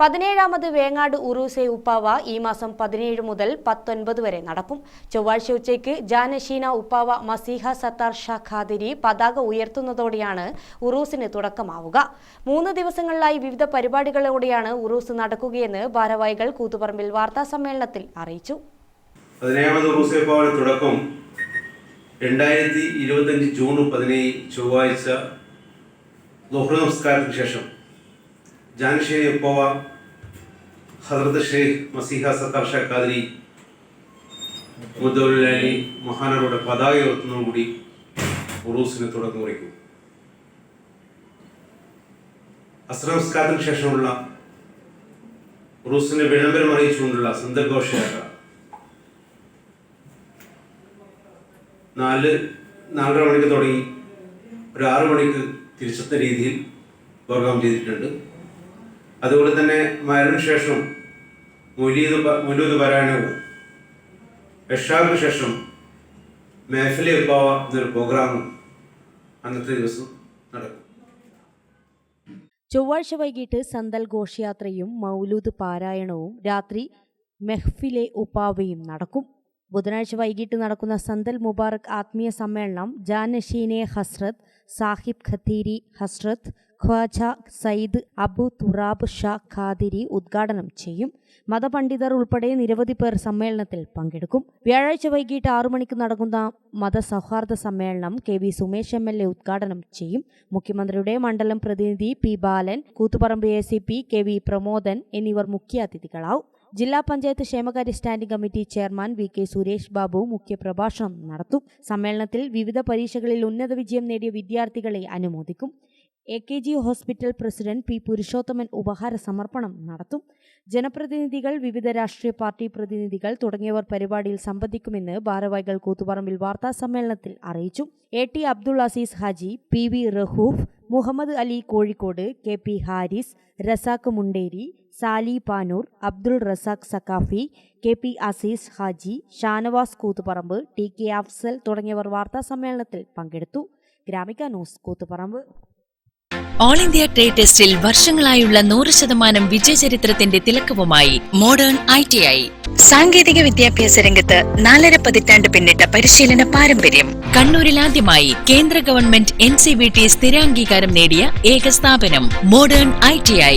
പതിനേഴാമത് വേങ്ങാട് ഉറൂസെ ഉപ്പാവ ഈ മാസം പതിനേഴ് മുതൽ പത്തൊൻപത് വരെ നടക്കും. ചൊവ്വാഴ്ച ഉച്ചയ്ക്ക് ജാനഷീന ഉപ്പാവ മസീഹ സത്താർ ഷാ ഖാദിരി പതാക ഉയർത്തുന്നതോടെയാണ് ഉറൂസിന് തുടക്കമാവുക. മൂന്ന് ദിവസങ്ങളിലായി വിവിധ പരിപാടികളോടെയാണ് ഉറൂസ് നടക്കുകയെന്ന് ഭാരവാഹികൾ കൂത്തുപറമ്പിൽ വാർത്താസമ്മേളനത്തിൽ അറിയിച്ചു. പതിനേഴാമത് ഉറൂസേപ്പാവിന് തുടക്കം രണ്ടായിരത്തി ഇരുപത്തഞ്ച് ജൂൺ പതിനേഴ് ചൊവ്വാഴ്ച ശേഷം. ജാൻഷേ ഉപ്പവ ഹസ്രത്ത് ഷെയ്ഖ് മസീഹ സത്താർ ഷാ ഖാദിരി മഹാനരുടെ മഹാനറുടെ പതാക ഉയർത്തുന്നതോടുകൂടി ഉറൂസിന് തുടക്കം കുറിക്കും അസ്രംസ്കാരത്തിന് ശേഷമുള്ള ഉറൂസിന് വിളംബരം അറിയിച്ചുകൊണ്ടുള്ള സന്ദർഘോഷയാത്ര. നാല് നാലര മണിക്ക് തുടങ്ങി ഒരു ആറു മണിക്ക് തിരിച്ചെത്തുന്ന രീതിയിൽ പ്രോഗ്രാം ചെയ്തിട്ടുണ്ട്. അതുപോലെ തന്നെ മരണ ശേഷം മൊലൂത് മൊലൂദ് പാരായണവും എഷാറിന് ശേഷം മേഫലി ഉപ്പാവ എന്നൊരു പ്രോഗ്രാമും അന്നത്തെ ദിവസം നടക്കും. ചൊവ്വാഴ്ച വൈകിട്ട് സന്തൽ ഘോഷയാത്രയും മൗലൂദ് പാരായണവും രാത്രി മെഹ്ഫിലെ ഉപ്പാവയും നടക്കും. ബുധനാഴ്ച വൈകിട്ട് നടക്കുന്ന സന്തൽ മുബാറക് ആത്മീയ സമ്മേളനം ജാനഷീനെ ഹസ്രത്ത് സാഹിബ് ഖത്തീരി ഹസ്രത്ത് ഖ്വാജ സയ്യിദ് അബു തുറാബ് ഷാ ഖാദിരി ഉദ്ഘാടനം ചെയ്യും. മതപണ്ഡിതർ ഉൾപ്പെടെ നിരവധി പേർ സമ്മേളനത്തിൽ പങ്കെടുക്കും. വ്യാഴാഴ്ച വൈകിട്ട് ആറു മണിക്ക് നടക്കുന്ന മതസൗഹാർദ്ദ സമ്മേളനം K V Sumesh M L A ഉദ്ഘാടനം ചെയ്യും. മുഖ്യമന്ത്രിയുടെ മണ്ഡലം പ്രതിനിധി P Balan Koothuparamba A C P K V Pramodan എന്നിവർ മുഖ്യാതിഥികളാവും. ജില്ലാ പഞ്ചായത്ത് ക്ഷേമകാര്യ standing committee chairman V K Suresh Babu മുഖ്യപ്രഭാഷണം നടത്തും. സമ്മേളനത്തിൽ വിവിധ പരീക്ഷകളിൽ ഉന്നത വിജയം നേടിയ വിദ്യാർത്ഥികളെ അനുമോദിക്കും. A K G hospital president P Purushothaman ഉപഹാര സമർപ്പണം നടത്തും. ജനപ്രതിനിധികൾ വിവിധ രാഷ്ട്രീയ പാർട്ടി പ്രതിനിധികൾ തുടങ്ങിയവർ പരിപാടിയിൽ സംബന്ധിക്കുമെന്ന് ഭാരവാഹികൾ കൂത്തുപറമ്പിൽ വാർത്താ സമ്മേളനത്തിൽ അറിയിച്ചു. A T Abdul Azeez Haji P V Rahoof Muhammad Ali Kozhikode K P Haris Razak Munderi Sali Panoor Abdul Razak Saqafi K P Azeez Haji Shanavas Koothuparamba T K Afsal തുടങ്ങിയവർ വാർത്താ സമ്മേളനത്തിൽ പങ്കെടുത്തു. Gramika news Koothuparamba. All India trade ടെസ്റ്റിൽ വർഷങ്ങളായുള്ള നൂറ് ശതമാനം വിജയചരിത്രത്തിന്റെ തിലക്കവുമായി മോഡേൺ ഐ ടി ഐ. സാങ്കേതിക വിദ്യാഭ്യാസ രംഗത്ത് നാലര പതിറ്റാണ്ട് പിന്നിട്ട പരിശീലന പാരമ്പര്യം. കണ്ണൂരിൽ ആദ്യമായി കേന്ദ്ര government N C V T സ്ഥിരാംഗീകാരം നേടിയ ഏക സ്ഥാപനം മോഡേൺ ഐ ടി ഐ.